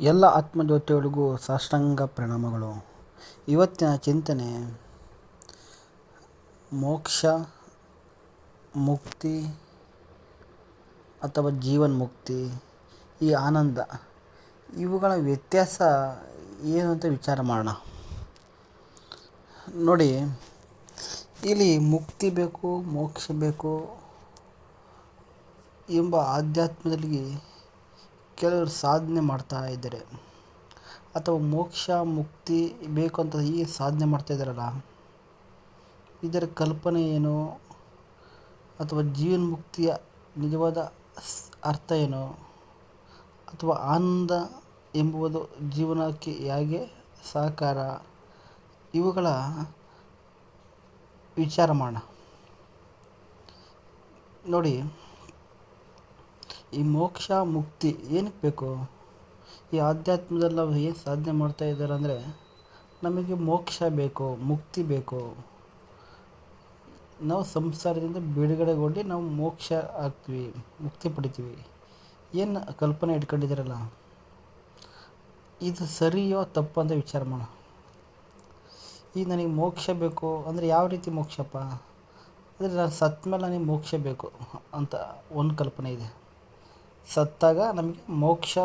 ಎಲ್ಲ ಆತ್ಮಜ್ಯೋತಿಗಳಿಗೂ ಸಾಷ್ಟಾಂಗ ಪ್ರಣಾಮಗಳು. ಇವತ್ತಿನ ಚಿಂತನೆ, ಮೋಕ್ಷ, ಮುಕ್ತಿ ಅಥವಾ ಜೀವನ್ಮುಕ್ತಿ ಈ ಆನಂದ, ಇವುಗಳ ವ್ಯತ್ಯಾಸ ಏನು ಅಂತ ವಿಚಾರ ಮಾಡೋಣ. ನೋಡಿ, ಇಲ್ಲಿ ಮುಕ್ತಿ ಬೇಕು, ಮೋಕ್ಷ ಬೇಕು ಎಂಬ ಆಧ್ಯಾತ್ಮದಲ್ಲಿ ಕೆಲವರು ಸಾಧನೆ ಮಾಡ್ತಾ ಇದ್ದಾರೆ. ಅಥವಾ ಮೋಕ್ಷ, ಮುಕ್ತಿ ಬೇಕು ಅಂತ ಈ ಸಾಧನೆ ಮಾಡ್ತಾ ಇದ್ದಾರಲ್ಲ, ಇದರ ಕಲ್ಪನೆ ಏನು? ಅಥವಾ ಜೀವನ್ಮುಕ್ತಿಯ ನಿಜವಾದ ಅರ್ಥ ಏನು? ಅಥವಾ ಆನಂದ ಎಂಬುದು ಜೀವನಕ್ಕೆ ಹೇಗೆ ಸಹಕಾರ? ಇವುಗಳ ವಿಚಾರ ಮಾಡೋಣ. ನೋಡಿ ಈ ಮೋಕ್ಷ ಮುಕ್ತಿ ಏನಕ್ಕೆ ಬೇಕು? ಈ ಆಧ್ಯಾತ್ಮದಲ್ಲಿ ನಾವು ಏನು ಸಾಧನೆ ಮಾಡ್ತಾ ಇದ್ದಾರೆ ಅಂದರೆ ನಮಗೆ ಮೋಕ್ಷ ಬೇಕು, ಮುಕ್ತಿ ಬೇಕು. ನಾವು ಸಂಸಾರದಿಂದ ಬಿಡುಗಡೆಗೊಂಡು ನಾವು ಮೋಕ್ಷ ಆಗ್ತೀವಿ, ಮುಕ್ತಿ ಪಡಿತೀವಿ. ಏನು ಕಲ್ಪನೆ ಇಟ್ಕೊಂಡಿದ್ದಾರಲ್ಲ? ಇದು ಸರಿಯೋ ತಪ್ಪು ಅಂತ ವಿಚಾರ ಮಾಡೋಣ. ಈಗ ನನಗೆ ಮೋಕ್ಷ ಬೇಕು ಅಂದರೆ ಯಾವ ರೀತಿ ಮೋಕ್ಷಪ್ಪ? ಅಂದರೆ ನಾನು ಸತ್ತ ಮೇಲೆ ನನಗೆ ಮೋಕ್ಷ ಬೇಕು ಅಂತ ಒಂದು ಕಲ್ಪನೆ ಇದೆ. ಸತ್ತಾಗ ನಮಗೆ ಮೋಕ್ಷ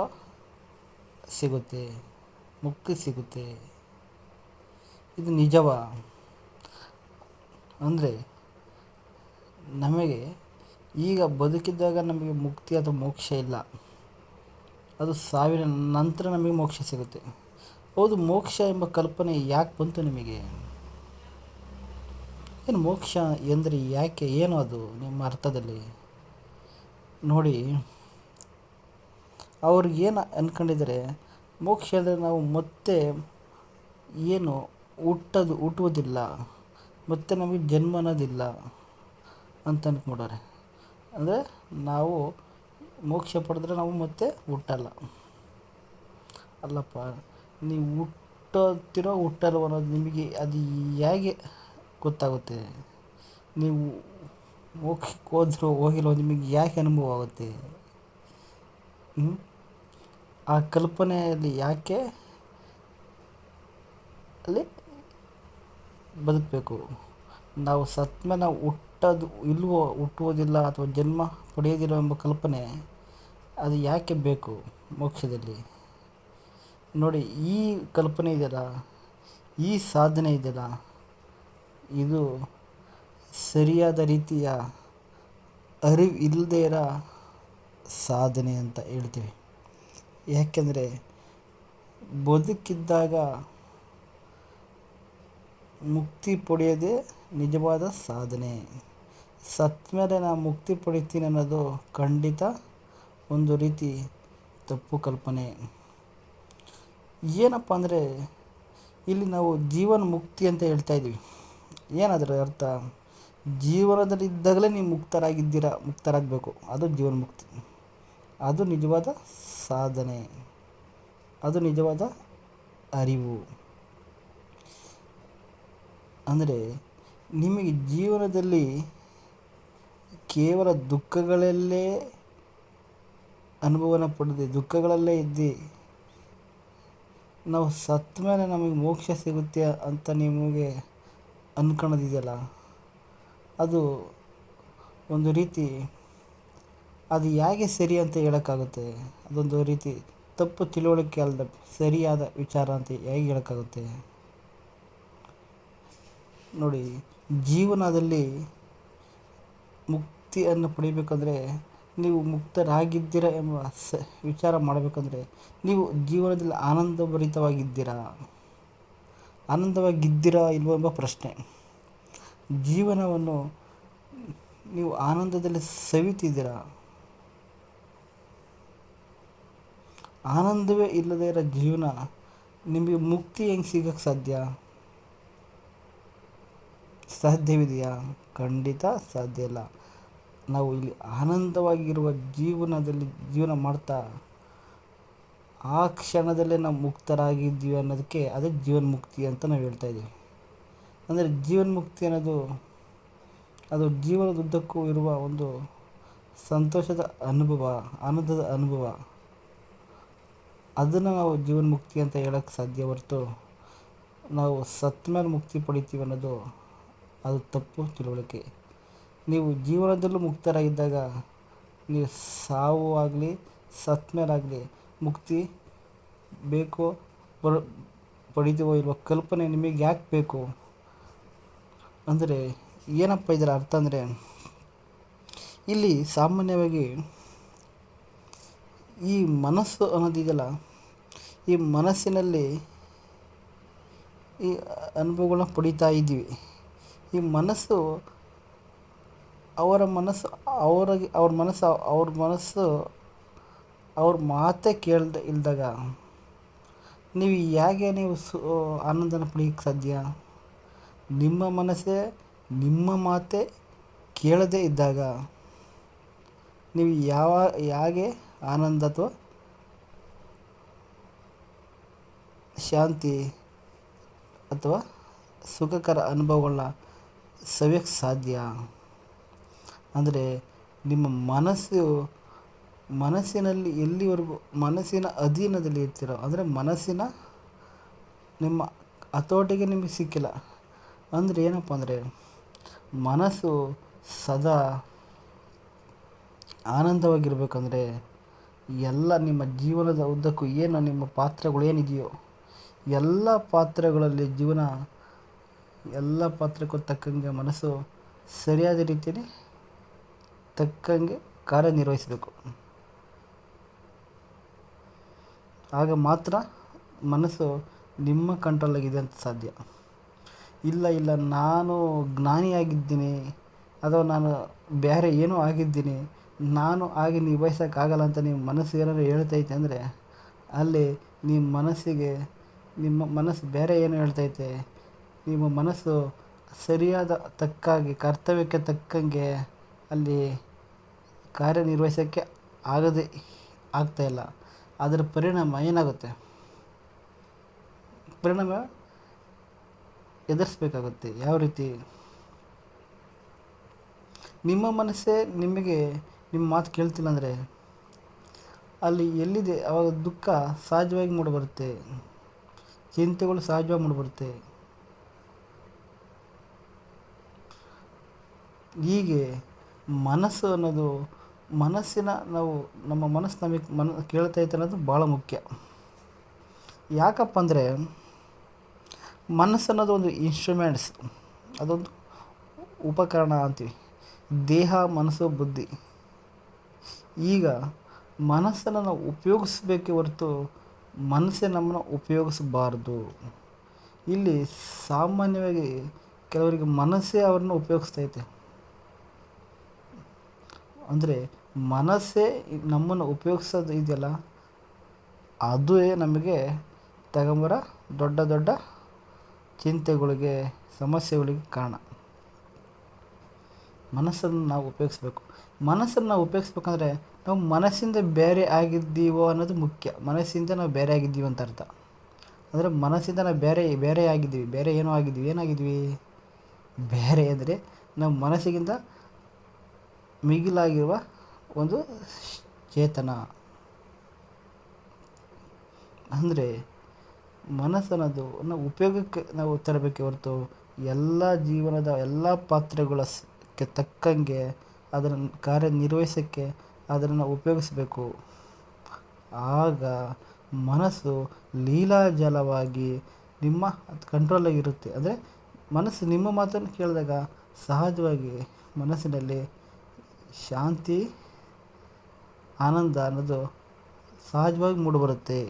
ಸಿಗುತ್ತೆ, ಮುಕ್ತಿ ಸಿಗುತ್ತೆ. ಇದು ನಿಜವಾ? ಅಂದರೆ ನಮಗೆ ಈಗ ಬದುಕಿದ್ದಾಗ ನಮಗೆ ಮುಕ್ತಿ ಅಥವಾ ಮೋಕ್ಷ ಇಲ್ಲ. ಅದು ಸಾವಿನ ನಂತರ ನಮಗೆ ಮೋಕ್ಷ ಸಿಗುತ್ತೆ. ಹೌದು, ಮೋಕ್ಷ ಎಂಬ ಕಲ್ಪನೆ ಯಾಕೆ ಬಂತು ನಿಮಗೆ? ಏನು ಮೋಕ್ಷ ಎಂದರೆ ಯಾಕೆ? ಏನು ಅದು ನಿಮ್ಮ ಅರ್ಥದಲ್ಲಿ? ನೋಡಿ. ಅವ್ರಿಗೆ ಏನು ಅಂದ್ಕೊಂಡಿದ್ದಾರೆ ಮೋಕ್ಷ ಅಂದರೆ ನಾವು ಮತ್ತೆ ಏನು ಹುಟ್ಟೋದು, ಹುಟ್ಟುವುದಿಲ್ಲ, ಮತ್ತೆ ನಮಗೆ ಜನ್ಮ ಅನ್ನೋದಿಲ್ಲ ಅಂತ ಅಂದ್ಕೊಂಡವ್ರೆ ಅಂದರೆ ನಾವು ಮೋಕ್ಷ ಪಡೆದ್ರೆ ನಾವು ಮತ್ತೆ ಹುಟ್ಟಲ್ಲ. ಅಲ್ಲಪ್ಪ, ನೀವು ಹುಟ್ಟುತ್ತೀರೋ ಹುಟ್ಟಲ್ವ ಅನ್ನೋದು ನಿಮಗೆ ಅದು ಹೇಗೆ ಗೊತ್ತಾಗುತ್ತೆ? ನೀವು ಮೋಕ್ಷಕ್ಕೆ ಹೋದ್ರೋ ಹೋಗಿಲ್ವೋ ನಿಮಗೆ ಯಾಕೆ ಅನುಭವ ಆಗುತ್ತೆ? ಆ ಕಲ್ಪನೆಯಲ್ಲಿ ಯಾಕೆ ಅಲ್ಲಿ ಬದುಕಬೇಕು? ನಾವು ಸತ್ತ ನಾವು ಹುಟ್ಟೋದು, ಇಲ್ವೋ, ಹುಟ್ಟುವುದಿಲ್ಲ ಅಥವಾ ಜನ್ಮ ಪಡೆಯೋದಿಲ್ಲ ಎಂಬ ಕಲ್ಪನೆ ಅದು ಯಾಕೆ ಬೇಕು ಮೋಕ್ಷದಲ್ಲಿ? ನೋಡಿ, ಈ ಕಲ್ಪನೆ ಇದೆಯಲ್ಲ, ಈ ಸಾಧನೆ ಇದೆಯಲ್ಲ, ಇದು ಸರಿಯಾದ ರೀತಿಯ ಅರಿವು ಇಲ್ಲದೇ ಇರೋ ಸಾಧನೆ ಅಂತ ಹೇಳ್ತೀವಿ. ಯಾಕೆಂದರೆ ಬದುಕಿದ್ದಾಗ ಮುಕ್ತಿ ಪಡೆಯೋದೇ ನಿಜವಾದ ಸಾಧನೆ. ಸತ್ತ ಮೇಲೆ ನಾನು ಮುಕ್ತಿ ಪಡಿತೀನಿ ಅನ್ನೋದು ಖಂಡಿತ ಒಂದು ರೀತಿ ತಪ್ಪು ಕಲ್ಪನೆ. ಏನಪ್ಪ ಅಂದರೆ, ಇಲ್ಲಿ ನಾವು ಜೀವನ ಮುಕ್ತಿ ಅಂತ ಹೇಳ್ತಾ ಇದ್ದೀವಿ. ಏನದರ ಅರ್ಥ? ಜೀವನದಲ್ಲಿ ಇದ್ದಾಗಲೇ ನೀವು ಮುಕ್ತರಾಗಿದ್ದೀರಾ? ಮುಕ್ತರಾಗಬೇಕು. ಅದು ಜೀವನ ಮುಕ್ತಿ. ಅದು ನಿಜವಾದ ಸಾಧನೆ. ಅದು ನಿಜವಾದ ಅರಿವು. ಅಂದರೆ, ನಿಮಗೆ ಜೀವನದಲ್ಲಿ ಕೇವಲ ದುಃಖಗಳಲ್ಲೇ ಅನುಭವನ ಪಡೆದು, ದುಃಖಗಳಲ್ಲೇ ಇದ್ದು. ನಾವು ಸತ್ತ ಮೇಲೆ ನಮಗೆ ಮೋಕ್ಷ ಸಿಗುತ್ತೆ ಅಂತ ನಿಮಗೆ ಅಂದ್ಕೊಳ್ಳೋದಿದೆಯಲ್ಲ ಅದು ಒಂದು ರೀತಿ ಅದು ಹೇಗೆ ಸರಿ ಅಂತ ಹೇಳೋಕ್ಕಾಗುತ್ತೆ? ಅದೊಂದು ರೀತಿ ತಪ್ಪು ತಿಳುವಳಿಕೆ ಅಲ್ಲದ ಸರಿಯಾದ ವಿಚಾರ ಅಂತ ಹೇಗೆ ಹೇಳೋಕ್ಕಾಗುತ್ತೆ? ನೋಡಿ, ಜೀವನದಲ್ಲಿ ಮುಕ್ತಿಯನ್ನು ಪಡಿಬೇಕಂದ್ರೆ ನೀವು ಮುಕ್ತರಾಗಿದ್ದೀರಾ ಎಂಬ ಸ ವಿಚಾರ ಮಾಡಬೇಕಂದ್ರೆ ನೀವು ಜೀವನದಲ್ಲಿ ಆನಂದಭರಿತವಾಗಿದ್ದೀರಾ? ಆನಂದವಾಗಿದ್ದೀರಾ ಇಲ್ವೋ ಎಂಬ ಪ್ರಶ್ನೆ. ಜೀವನವನ್ನು ನೀವು ಆನಂದದಲ್ಲಿ ಸವಿತಿದ್ದೀರಾ? ಆನಂದವೇ ಇಲ್ಲದೇ ಇರೋ ಜೀವನ ನಿಮಗೆ ಮುಕ್ತಿ ಹೆಂಗೆ ಸಿಗೋಕ್ಕೆ ಸಾಧ್ಯ? ಸಾಧ್ಯವಿದೆಯಾ? ಖಂಡಿತ ಸಾಧ್ಯ ಇಲ್ಲ. ನಾವು ಇಲ್ಲಿ ಆನಂದವಾಗಿರುವ ಜೀವನದಲ್ಲಿ ಜೀವನ ಮಾಡ್ತಾ, ಆ ಕ್ಷಣದಲ್ಲೇ ನಾವು ಮುಕ್ತರಾಗಿದ್ದೀವಿ ಅನ್ನೋದಕ್ಕೆ ಅದೇ ಜೀವನ್ಮುಕ್ತಿ ಅಂತ ನಾವು ಹೇಳ್ತಾ ಇದ್ದೀವಿ. ಅಂದರೆ ಜೀವನ್ಮುಕ್ತಿ ಅನ್ನೋದು, ಅದು ಜೀವನದುದ್ದಕ್ಕೂ ಇರುವ ಒಂದು ಸಂತೋಷದ ಅನುಭವ, ಆನಂದದ ಅನುಭವ. ಅದನ್ನು ನಾವು ಜೀವನ ಮುಕ್ತಿ ಅಂತ ಹೇಳೋಕ್ಕೆ ಸಾಧ್ಯ ಹೊರತು ನಾವು ಸತ್ತ ಮೇಲೆ ಮುಕ್ತಿ ಪಡಿತೀವಿ ಅನ್ನೋದು ಅದು ತಪ್ಪು ತಿಳುವಳಿಕೆ. ನೀವು ಜೀವನದಲ್ಲೂ ಮುಕ್ತರಾಗಿದ್ದಾಗ ನೀವು ಸಾವು ಆಗಲಿ ಸತ್ತ ಮೇಲಾಗಲಿ ಮುಕ್ತಿ ಬೇಕೋ ಪಡಿತೀವೋ ಇಲ್ವೋ ಕಲ್ಪನೆ ನಿಮಗೆ ಯಾಕೆ ಬೇಕು? ಅಂದರೆ ಏನಪ್ಪ ಇದರ ಅರ್ಥ ಅಂದರೆ ಇಲ್ಲಿ ಸಾಮಾನ್ಯವಾಗಿ ಈ ಮನಸ್ಸು ಅನ್ನೋದಿದೆಯಲ್ಲ, ಈ ಮನಸ್ಸಿನಲ್ಲಿ ಈ ಅನುಭವಗಳನ್ನ ಪಡಿತಾ ಇದ್ದೀವಿ. ಈ ಮನಸ್ಸು ಅವರ ಮನಸ್ಸು ಅವರಿಗೆ, ಅವ್ರ ಮನಸ್ಸು ಅವ್ರ ಮನಸ್ಸು ಅವ್ರ ಮಾತೇ ಕೇಳ್ದ, ಇಲ್ದಾಗ ನೀವು ಹೇಗೆ ನೀವು ಸು, ಆನಂದನ ಪಡೆಯೋಕ್ಕೆ ಸಾಧ್ಯ? ನಿಮ್ಮ ಮನಸ್ಸೇ ನಿಮ್ಮ ಮಾತೇ ಕೇಳದೇ ಇದ್ದಾಗ ನೀವು ಯಾವ, ಹೇಗೆ ಆನಂದ ಅಥವಾ ಶಾಂತಿ ಅಥವಾ ಸುಖಕರ ಅನುಭವಗಳನ್ನ ಸವಿಯೋಕ್ಕೆ ಸಾಧ್ಯ? ಅಂದರೆ ನಿಮ್ಮ ಮನಸ್ಸು, ಮನಸ್ಸಿನಲ್ಲಿ ಎಲ್ಲಿವರೆಗೂ, ಮನಸ್ಸಿನ ಅಧೀನದಲ್ಲಿ ಇರ್ತೀರೋ, ಅಂದರೆ ಮನಸ್ಸಿನ ನಿಮ್ಮ ಹತೋಟಿಗೆ ನಿಮಗೆ ಸಿಕ್ಕಿಲ್ಲ. ಅಂದರೆ ಏನಪ್ಪ ಅಂದರೆ ಮನಸ್ಸು ಸದಾ ಆನಂದವಾಗಿರ್ಬೇಕಂದ್ರೆ ಎಲ್ಲ ನಿಮ್ಮ ಜೀವನದ ಉದ್ದಕ್ಕೂ ಏನು ನಿಮ್ಮ ಪಾತ್ರಗಳು ಏನಿದೆಯೋ ಎಲ್ಲ ಪಾತ್ರಗಳಲ್ಲಿ ಜೀವನ, ಎಲ್ಲ ಪಾತ್ರಕ್ಕೂ ತಕ್ಕಂಗೆ ಮನಸ್ಸು ಸರಿಯಾದ ರೀತಿಯಲ್ಲಿ ತಕ್ಕಂಗೆ ಕಾರ್ಯನಿರ್ವಹಿಸಬೇಕು. ಆಗ ಮಾತ್ರ ಮನಸ್ಸು ನಿಮ್ಮ ಕಂಟ್ರೋಲಾಗಿದೆ ಅಂತ ಸಾಧ್ಯ. ಇಲ್ಲ ಇಲ್ಲ, ನಾನು ಜ್ಞಾನಿಯಾಗಿದ್ದೀನಿ ಅಥವಾ ನಾನು ಬೇರೆ ಏನೋ ಆಗಿದ್ದೀನಿ ನಾನು ಹಾಗೆ ನಿಭಾಯಿಸೋಕ್ಕಾಗಲ್ಲ ಅಂತ ನಿಮ್ಮ ಮನಸ್ಸು ಏನಾದ್ರು ಹೇಳ್ತೈತೆ ಅಂದರೆ, ಅಲ್ಲಿ ನಿಮ್ಮ ಮನಸ್ಸಿಗೆ, ನಿಮ್ಮ ಮನಸ್ಸು ಬೇರೆ ಏನು ಹೇಳ್ತೈತೆ, ನಿಮ್ಮ ಮನಸ್ಸು ಸರಿಯಾದ ತಕ್ಕಾಗಿ, ಕರ್ತವ್ಯಕ್ಕೆ ತಕ್ಕಂಗೆ ಅಲ್ಲಿ ಕಾರ್ಯನಿರ್ವಹಿಸೋಕ್ಕೆ ಆಗದೆ ಆಗ್ತಾಯಿಲ್ಲ ಅದರ ಪರಿಣಾಮ ಏನಾಗುತ್ತೆ? ಪರಿಣಾಮ ಎದುರಿಸ್ಬೇಕಾಗುತ್ತೆ. ಯಾವ ರೀತಿ? ನಿಮ್ಮ ಮನಸ್ಸೇ ನಿಮಗೆ ನಿಮ್ಮ ಮಾತು ಕೇಳ್ತಿಲ್ಲ ಅಂದರೆ ಅಲ್ಲಿ ಎಲ್ಲಿದೆ ಅವಾಗ ದುಃಖ ಸಹಜವಾಗಿ ಮೂಡಿಬರುತ್ತೆ. ಚಿಂತೆಗಳು ಸಹಜವಾಗಿ ಮೂಡಿಬರುತ್ತೆ. ಹೀಗೆ ಮನಸ್ಸು ಅನ್ನೋದು ಮನಸ್ಸಿನ ನಾವು ನಮ್ಮ ಮನಸ್ಸು ನಮಗೆ ಮನ ಕೇಳ್ತೈತೆ ಅನ್ನೋದು ಭಾಳ ಮುಖ್ಯ. ಯಾಕಪ್ಪ ಅಂದರೆ ಮನಸ್ಸು ಅನ್ನೋದು ಒಂದು ಇನ್ಸ್ಟ್ರೂಮೆಂಟ್ಸ್ ಅದೊಂದು ಉಪಕರಣ ಅಂತೀವಿ. ದೇಹ, ಮನಸ್ಸು, ಬುದ್ಧಿ. ಈಗ ಮನಸ್ಸನ್ನು ನಾವು ಉಪಯೋಗಿಸ್ಬೇಕೇ ಹೊರತು ಮನಸ್ಸೇ ನಮ್ಮನ್ನು ಉಪಯೋಗಿಸಬಾರ್ದು. ಇಲ್ಲಿ ಸಾಮಾನ್ಯವಾಗಿ ಕೆಲವರಿಗೆ ಮನಸ್ಸೇ ಅವ್ರನ್ನ ಉಪಯೋಗಿಸ್ತೈತೆ. ಅಂದರೆ ಮನಸ್ಸೇ ನಮ್ಮನ್ನು ಉಪಯೋಗಿಸೋದು ಇದೆಯಲ್ಲ, ಅದುವೇ ನಮಗೆ ತಗೊಂಬರ ದೊಡ್ಡ ದೊಡ್ಡ ಚಿಂತೆಗಳಿಗೆ, ಸಮಸ್ಯೆಗಳಿಗೆ ಕಾರಣ. ಮನಸ್ಸನ್ನು ನಾವು ಉಪಯೋಗಿಸ್ಬೇಕು. ಮನಸ್ಸನ್ನು ನಾವು ಉಪಯೋಗಿಸ್ಬೇಕಂದ್ರೆ ನಾವು ಮನಸ್ಸಿಂದ ಬೇರೆ ಆಗಿದ್ದೀವೋ ಅನ್ನೋದು ಮುಖ್ಯ. ಮನಸ್ಸಿಂದ ನಾವು ಬೇರೆ ಆಗಿದ್ದೀವಿ ಅಂತ ಅರ್ಥ. ಅಂದರೆ ಮನಸ್ಸಿಂದ ನಾವು ಬೇರೆ ಬೇರೆ ಆಗಿದ್ದೀವಿ. ಬೇರೆ ಏನೋ ಆಗಿದ್ದೀವಿ. ಏನಾಗಿದ್ವಿ ಬೇರೆ ಅಂದರೆ ನಾವು ಮನಸ್ಸಿಗಿಂತ ಮಿಗಿಲಾಗಿರುವ ಒಂದು ಚೇತನ. ಅಂದರೆ ಮನಸ್ಸನ್ನೋದು ನಾವು ಉಪಯೋಗಕ್ಕೆ ನಾವು ತರಬೇಕು ಹೊರತು ಎಲ್ಲ ಜೀವನದ ಎಲ್ಲ ಪಾತ್ರಗಳಕ್ಕೆ ತಕ್ಕಂಗೆ ಅದನ್ನು ಕಾರ್ಯನಿರ್ವಹಿಸೋಕ್ಕೆ ಅದನ್ನು ಉಪಯೋಗಿಸ್ಬೇಕು. ಆಗ ಮನಸ್ಸು ಲೀಲಾಜಲವಾಗಿ ನಿಮ್ಮ ಕಂಟ್ರೋಲಾಗಿರುತ್ತೆ ಅಂದರೆ ಮನಸ್ಸು ನಿಮ್ಮ ಮಾತನ್ನು ಕೇಳಿದಾಗ ಸಹಜವಾಗಿ ಮನಸ್ಸಿನಲ್ಲಿ ಶಾಂತಿ, ಆನಂದ ಅನ್ನೋದು ಸಹಜವಾಗಿ ಮೂಡಿಬರುತ್ತೆ.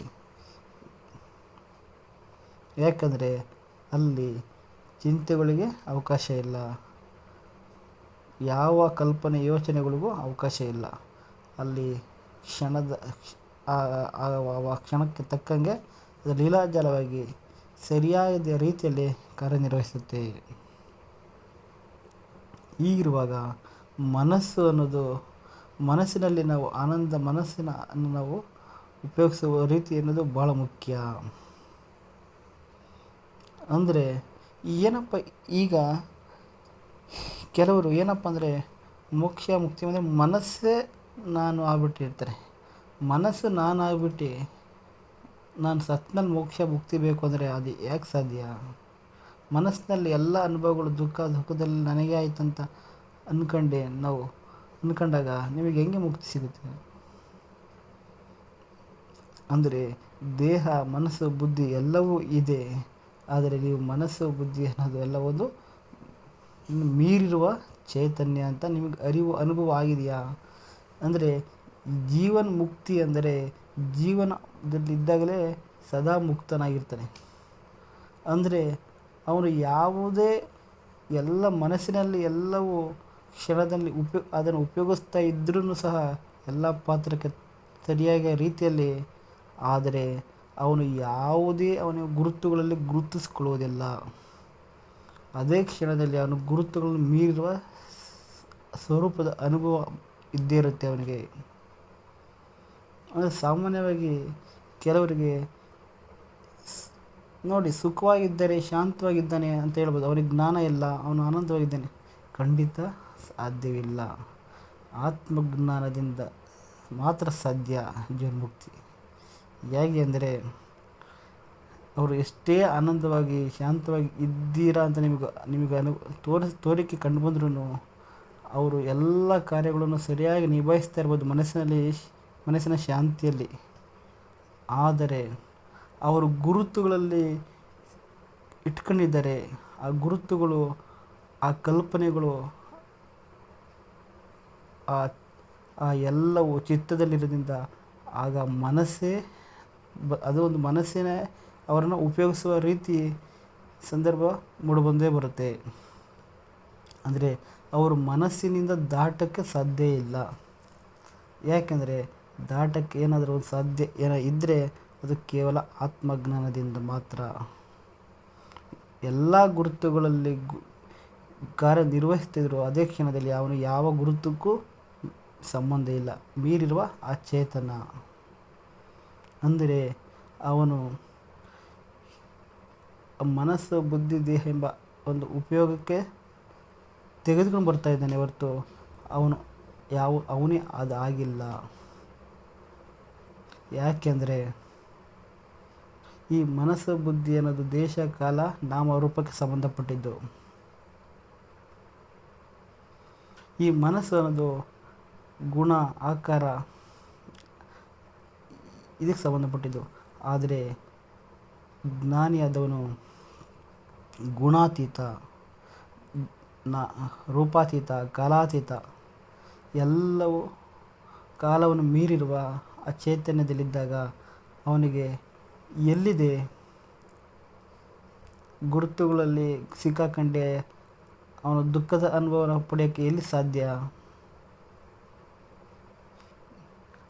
ಯಾಕಂದರೆ ಅಲ್ಲಿ ಚಿಂತೆಗಳಿಗೆ ಅವಕಾಶ ಇಲ್ಲ. ಯಾವ ಕಲ್ಪನೆ ಯೋಚನೆಗಳಿಗೂ ಅವಕಾಶ ಇಲ್ಲ. ಅಲ್ಲಿ ಕ್ಷಣದ, ಆ ಕ್ಷಣಕ್ಕೆ ತಕ್ಕಂಗೆ ಅದು ಲೀಲಾಜಲವಾಗಿ ಸರಿಯಾದ ರೀತಿಯಲ್ಲಿ ಕಾರ್ಯನಿರ್ವಹಿಸುತ್ತೆ. ಹೀಗಿರುವಾಗ ಮನಸ್ಸು ಅನ್ನೋದು, ಮನಸ್ಸಿನಲ್ಲಿ ನಾವು ಆನಂದ, ಮನಸ್ಸಿನ ನಾವು ಉಪಯೋಗಿಸುವ ರೀತಿ ಅನ್ನೋದು ಭಾಳ ಮುಖ್ಯ. ಅಂದರೆ ಏನಪ್ಪ, ಈಗ ಕೆಲವರು ಏನಪ್ಪ ಅಂದರೆ ಮೋಕ್ಷ ಮುಕ್ತಿ ಅಂದರೆ ಮನಸ್ಸೇ ನಾನು ಆಗ್ಬಿಟ್ಟಿರ್ತಾರೆ ಮನಸ್ಸು ನಾನು ಆಗ್ಬಿಟ್ಟು ನಾನು ಸತ್ನಲ್ಲಿ ಮೋಕ್ಷ ಮುಕ್ತಿ ಬೇಕು ಅಂದರೆ ಅದು ಯಾಕೆ ಸಾಧ್ಯ? ಮನಸ್ಸಿನಲ್ಲಿ ಎಲ್ಲ ಅನುಭವಗಳು ದುಃಖ ದುಃಖದಲ್ಲಿ ನನಗೆ ಆಯ್ತಂತ ಅಂದ್ಕೊಂಡೆ ನಾವು ಅಂದ್ಕೊಂಡಾಗ ನಿಮಗೆ ಹೆಂಗೆ ಮುಕ್ತಿ ಸಿಗುತ್ತೆ? ಅಂದರೆ ದೇಹ, ಮನಸ್ಸು, ಬುದ್ಧಿ ಎಲ್ಲವೂ ಇದೆ. ಆದರೆ ನೀವು ಮನಸ್ಸು, ಬುದ್ಧಿ ಅನ್ನೋದು ಎಲ್ಲ ಒಂದು ಮೀರಿರುವ ಚೈತನ್ಯ ಅಂತ ನಿಮಗೆ ಅರಿವು ಅನುಭವ ಆಗಿದೆಯಾ? ಅಂದರೆ ಜೀವನ್ ಮುಕ್ತಿ ಅಂದರೆ ಜೀವನದಲ್ಲಿದ್ದಾಗಲೇ ಸದಾ ಮುಕ್ತನಾಗಿರ್ತಾನೆ. ಅಂದರೆ ಅವನು ಯಾವುದೇ ಎಲ್ಲ ಮನಸ್ಸಿನಲ್ಲಿ ಎಲ್ಲವೂ ಕ್ಷಣದಲ್ಲಿ ಉಪಯೋಗ ಅದನ್ನು ಉಪಯೋಗಿಸ್ತಾ ಇದ್ರೂ ಸಹ ಎಲ್ಲ ಪಾತ್ರಕ್ಕೆ ಸರಿಯಾಗಿ ರೀತಿಯಲ್ಲಿ. ಆದರೆ ಅವನು ಯಾವುದೇ ಅವನ ಗುರುತುಗಳಲ್ಲಿ ಗುರುತಿಸ್ಕೊಳ್ಳುವುದಿಲ್ಲ. ಅದೇ ಕ್ಷಣದಲ್ಲಿ ಅವನು ಗುರುತುಗಳನ್ನು ಮೀರಿರುವ ಸ್ವರೂಪದ ಅನುಭವ ಇದ್ದೇ ಇರುತ್ತೆ ಅವನಿಗೆ. ಅಂದರೆ ಸಾಮಾನ್ಯವಾಗಿ ಕೆಲವರಿಗೆ ನೋಡಿ, ಸುಖವಾಗಿದ್ದರೆ ಶಾಂತವಾಗಿದ್ದಾನೆ ಅಂತ ಹೇಳ್ಬೋದು. ಅವನಿಗೆ ಜ್ಞಾನ ಇಲ್ಲ, ಅವನು ಆನಂದವಾಗಿದ್ದಾನೆ. ಖಂಡಿತ ಸಾಧ್ಯವಿಲ್ಲ. ಆತ್ಮಜ್ಞಾನದಿಂದ ಮಾತ್ರ ಸಾಧ್ಯ ಜೀವನ್ಮುಕ್ತಿ. ಹೇಗೆ ಅಂದರೆ ಅವರು ಎಷ್ಟೇ ಆನಂದವಾಗಿ, ಶಾಂತವಾಗಿ ಇದ್ದೀರಾ ಅಂತ ನಿಮಗೆ ನಿಮಗೆ ಅನು, ತೋರಿಸ್, ತೋರಿಕೆ ಕಂಡು ಬಂದ್ರೂ ಅವರು ಎಲ್ಲ ಕಾರ್ಯಗಳನ್ನು ಸರಿಯಾಗಿ ನಿಭಾಯಿಸ್ತಾ ಇರ್ಬೋದು ಮನಸ್ಸಿನಲ್ಲಿ, ಮನಸ್ಸಿನ ಶಾಂತಿಯಲ್ಲಿ. ಆದರೆ ಅವರು ಗುರುತುಗಳಲ್ಲಿ ಇಟ್ಕೊಂಡಿದ್ದಾರೆ. ಆ ಗುರುತುಗಳು, ಆ ಕಲ್ಪನೆಗಳು, ಆ ಆ ಎಲ್ಲವೂ ಚಿತ್ತದಲ್ಲಿರೋದ್ರಿಂದ ಆಗ ಮನಸ್ಸೇ, ಬ, ಅದು ಒಂದು ಮನಸ್ಸಿನೇ ಅವರನ್ನು ಉಪಯೋಗಿಸುವ ರೀತಿ ಸಂದರ್ಭ ಮೂಡಿಬಂದೇ ಬರುತ್ತೆ. ಅಂದರೆ ಅವರ ಮನಸ್ಸಿನಿಂದ ದಾಟಕ್ಕೆ ಸಾಧ್ಯ ಇಲ್ಲ. ಯಾಕೆಂದರೆ ದಾಟಕ್ಕೆ ಏನಾದರೂ ಒಂದು ಸಾಧ್ಯ ಏನೋ ಇದ್ದರೆ ಅದು ಕೇವಲ ಆತ್ಮಜ್ಞಾನದಿಂದ ಮಾತ್ರ. ಎಲ್ಲ ಗುರುತುಗಳಲ್ಲಿ ಗು, ಕಾರ್ಯನಿರ್ವಹಿಸ್ತಿದ್ರು ಅದೇ ಕ್ಷಣದಲ್ಲಿ ಅವನು ಯಾವ ಗುರುತಕ್ಕೂ ಸಂಬಂಧ ಇಲ್ಲ. ಮೀರಿರುವ ಆ ಚೇತನ ಅಂದರೆ ಅವನು ಮನಸ್ಸು, ಬುದ್ಧಿ, ದೇಹ ಎಂಬ ಒಂದು ಉಪಯೋಗಕ್ಕೆ ತೆಗೆದುಕೊಂಡು ಬರ್ತಾ ಇದ್ದಾನೆ ಹೊರತು ಅವನು ಯಾವ, ಅವನೇ ಅದು ಆಗಿಲ್ಲ ಯಾಕೆಂದರೆ ಈ ಮನಸ್ಸು, ಬುದ್ಧಿ ಅನ್ನೋದು ದೇಶ, ಕಾಲ ನಾಮರೂಪಕ್ಕೆ ಸಂಬಂಧಪಟ್ಟಿದ್ದು. ಈ ಮನಸ್ಸು ಅನ್ನೋದು ಗುಣ, ಆಕಾರ, ಇದಕ್ಕೆ ಸಂಬಂಧಪಟ್ಟಿದ್ದು. ಆದರೆ ಜ್ಞಾನಿಯಾದವನು ಗುಣಾತೀತ, ನ, ರೂಪಾತೀತ, ಕಾಲಾತೀತ, ಎಲ್ಲವೂ ಕಾಲವನ್ನು ಮೀರಿರುವ ಆ ಚೈತನ್ಯದಲ್ಲಿದ್ದಾಗ ಅವನಿಗೆ ಎಲ್ಲಿದೆ? ಗುರುತುಗಳಲ್ಲಿ ಸಿಕ್ಕಾಕಂಡೆ ಅವನ ದುಃಖದ ಅನುಭವನ ಪಡೆಯೋಕ್ಕೆ ಎಲ್ಲಿ ಸಾಧ್ಯ?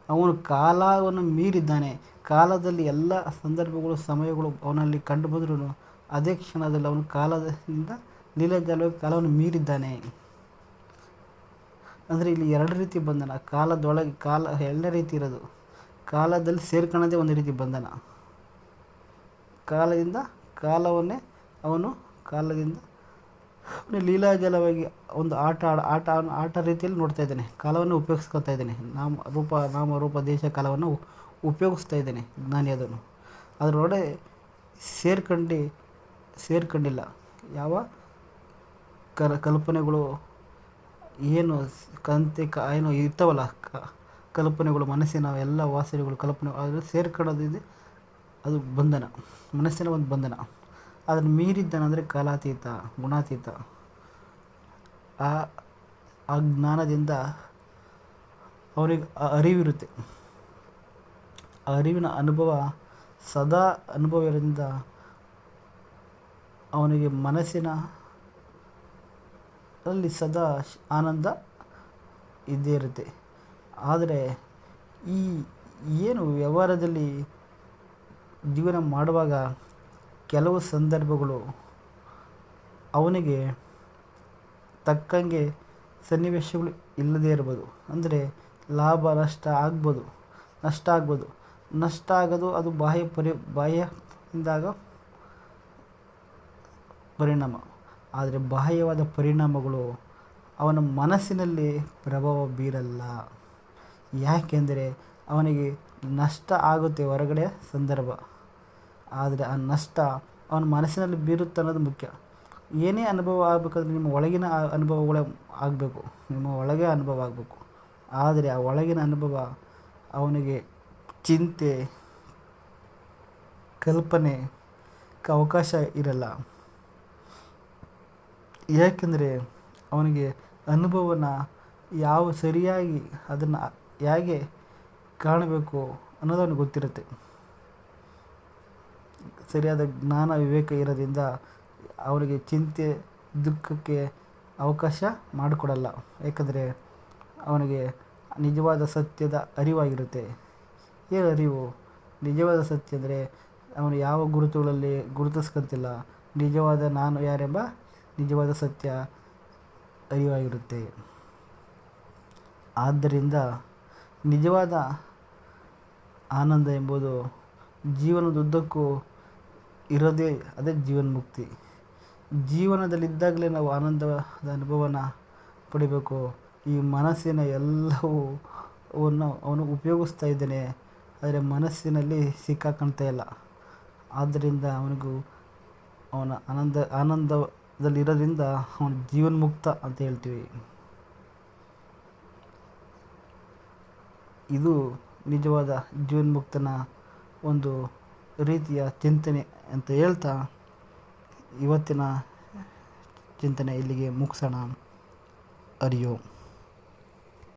ಅವನು ಕಾಲವನ್ನು ಮೀರಿದ್ದಾನೆ. ಕಾಲದಲ್ಲಿ ಎಲ್ಲ ಸಂದರ್ಭಗಳು, ಸಮಯಗಳು ಅವನಲ್ಲಿ ಕಂಡು ಬಂದ್ರೂ ಅದೇ ಕ್ಷಣದಲ್ಲಿ ಅವನು ಕಾಲದಿಂದ ಲೀಲಾಜಾಲವಾಗಿ ಕಾಲವನ್ನು ಮೀರಿದ್ದಾನೆ. ಅಂದರೆ ಇಲ್ಲಿ ಎರಡು ರೀತಿ ಬಂಧನ. ಕಾಲದೊಳಗೆ ಕಾಲ, ಎರಡನೇ ರೀತಿ ಇರೋದು. ಕಾಲದಲ್ಲಿ ಸೇರ್ಕೊಳ್ಳೋದೇ ಒಂದು ರೀತಿ ಬಂಧನ. ಕಾಲದಿಂದ ಕಾಲವನ್ನೇ ಅವನು ಕಾಲದಿಂದ ಲೀಲಾಜಲವಾಗಿ ಒಂದು ಆಟ ಆಡ, ಆಟ ಆಟ ರೀತಿಯಲ್ಲಿ ನೋಡ್ತಾ ಇದ್ದಾನೆ. ಕಾಲವನ್ನು ಉಪಯೋಗಿಸ್ಕೊತಾ ಇದ್ದಾನೆ. ನಾಮ, ರೂಪ ನಾಮ, ರೂಪ, ದೇಶ, ಕಾಲವನ್ನು ಉಪಯೋಗಿಸ್ತಾ ಇದ್ದೇನೆ ನಾನು ಅದನ್ನು ಅದರೊಳಗೆ ಸೇರ್ಕೊಂಡು, ಸೇರ್ಕೊಂಡಿಲ್ಲ. ಯಾವ ಕಲ್ಪನೆಗಳು ಏನು ಕಂತೆ ಕ, ಏನು ಇರ್ತಾವಲ್ಲ ಕಲ್ಪನೆಗಳು, ಮನಸ್ಸಿನ ಎಲ್ಲ ವಾಸನೆಗಳು, ಕಲ್ಪನೆ, ಅದು ಸೇರ್ಕೊಳ್ಳೋದಿದೆ, ಅದು ಬಂಧನ. ಮನಸ್ಸಿನ ಒಂದು ಬಂಧನ. ಅದನ್ನು ಮೀರಿದ್ದಾನಂದರೆ ಕಾಲಾತೀತ, ಗುಣಾತೀತ. ಆ ಆ ಜ್ಞಾನದಿಂದ ಅವರಿಗೆ ಅರಿವಿರುತ್ತೆ. ಅರಿವಿನ ಅನುಭವ ಸದಾ ಅನುಭವ ಅವನಿಗೆ ಮನಸ್ಸಿನ ಅಲ್ಲಿ ಸದಾ ಆನಂದ ಇದ್ದೇ ಇರುತ್ತೆ. ಆದರೆ ಈ ಏನು ವ್ಯವಹಾರದಲ್ಲಿ ಜೀವನ ಮಾಡುವಾಗ ಕೆಲವು ಸಂದರ್ಭಗಳು ಅವನಿಗೆ ತಕ್ಕಂಗೆ ಸನ್ನಿವೇಶಗಳು ಇಲ್ಲದೇ ಇರ್ಬೋದು. ಅಂದರೆ ಲಾಭ, ನಷ್ಟ ಆಗ್ಬೋದು ನಷ್ಟ ಆಗ್ಬೋದು. ನಷ್ಟ ಆಗೋದು, ಅದು ಬಾಹ್ಯ ಪರಿ ಬಾಹ್ಯದಿಂದಾಗ ಪರಿಣಾಮ. ಆದರೆ ಬಾಹ್ಯವಾದ ಪರಿಣಾಮಗಳು ಅವನ ಮನಸ್ಸಿನಲ್ಲಿ ಪ್ರಭಾವ ಬೀರಲ್ಲ. ಯಾಕೆಂದರೆ ಅವನಿಗೆ ನಷ್ಟ ಆಗುತ್ತೆ ಹೊರಗಡೆ ಸಂದರ್ಭ. ಆದರೆ ಆ ನಷ್ಟ ಅವನ ಮನಸ್ಸಿನಲ್ಲಿ ಬೀರುತ್ತೆ ಅನ್ನೋದು ಮುಖ್ಯ. ಏನೇ ಅನುಭವ ಆಗಬೇಕಾದ್ರೆ ನಿಮ್ಮ ಒಳಗಿನ ಅನುಭವಗಳೇ ಆಗಬೇಕು. ನಿಮ್ಮ ಒಳಗೆ ಅನುಭವ ಆಗಬೇಕು. ಆದರೆ ಆ ಒಳಗಿನ ಅನುಭವ ಅವನಿಗೆ ಚಿಂತೆ, ಕಲ್ಪನೆ ಅವಕಾಶ ಇರಲ್ಲ. ಏಕೆಂದರೆ ಅವನಿಗೆ ಅನುಭವನ ಯಾವ ಸರಿಯಾಗಿ ಅದನ್ನು ಹೇಗೆ ಕಾಣಬೇಕು ಅನ್ನೋದು ಅವ್ನಿಗೆ ಗೊತ್ತಿರುತ್ತೆ. ಸರಿಯಾದ ಜ್ಞಾನ, ವಿವೇಕ ಇರೋದ್ರಿಂದ ಅವನಿಗೆ ಚಿಂತೆ, ದುಃಖಕ್ಕೆ ಅವಕಾಶ ಮಾಡಿಕೊಡಲ್ಲ. ಏಕೆಂದರೆ ಅವನಿಗೆ ನಿಜವಾದ ಸತ್ಯದ ಅರಿವಾಗಿರುತ್ತೆ. ಏನು ಅರಿವು ನಿಜವಾದ ಸತ್ಯ ಅಂದರೆ ಅವನು ಯಾವ ಗುರುತುಗಳಲ್ಲಿ ಗುರುತಿಸ್ಕೊಂತಿಲ್ಲ. ನಿಜವಾದ ನಾನು ಯಾರೆಂಬ ನಿಜವಾದ ಸತ್ಯ ಅರಿವಾಗಿರುತ್ತೆ. ಆದ್ದರಿಂದ ನಿಜವಾದ ಆನಂದ ಎಂಬುದು ಜೀವನದುದ್ದಕ್ಕೂ ಇರೋದೇ ಅದೇ ಜೀವನ್ಮುಕ್ತಿ. ಜೀವನದಲ್ಲಿದ್ದಾಗಲೇ ನಾವು ಆನಂದದ ಅನುಭವನ ಪಡಿಬೇಕು. ಈ ಮನಸ್ಸಿನ ಎಲ್ಲವೂ ಅವನ್ನು ಅವನು ಉಪಯೋಗಿಸ್ತಾ ಇದ್ದಾನೆ. ಆದರೆ ಮನಸ್ಸಿನಲ್ಲಿ ಸಿಕ್ಕಾಕೊಳ್ತಾ ಇಲ್ಲ. ಆದ್ದರಿಂದ ಅವನಿಗೂ ಅವನ ಆನಂದ, ಆನಂದದಲ್ಲಿರೋದ್ರಿಂದ ಅವನು ಜೀವನ್ಮುಕ್ತ ಅಂತ ಹೇಳ್ತೀವಿ. ಇದು ನಿಜವಾದ ಜೀವನ್ಮುಕ್ತನ ಒಂದು ರೀತಿಯ ಚಿಂತನೆ ಅಂತ ಹೇಳ್ತಾ ಇವತ್ತಿನ ಚಿಂತನೆ ಇಲ್ಲಿಗೆ ಮುಗಿಸೋಣ. ಓಂ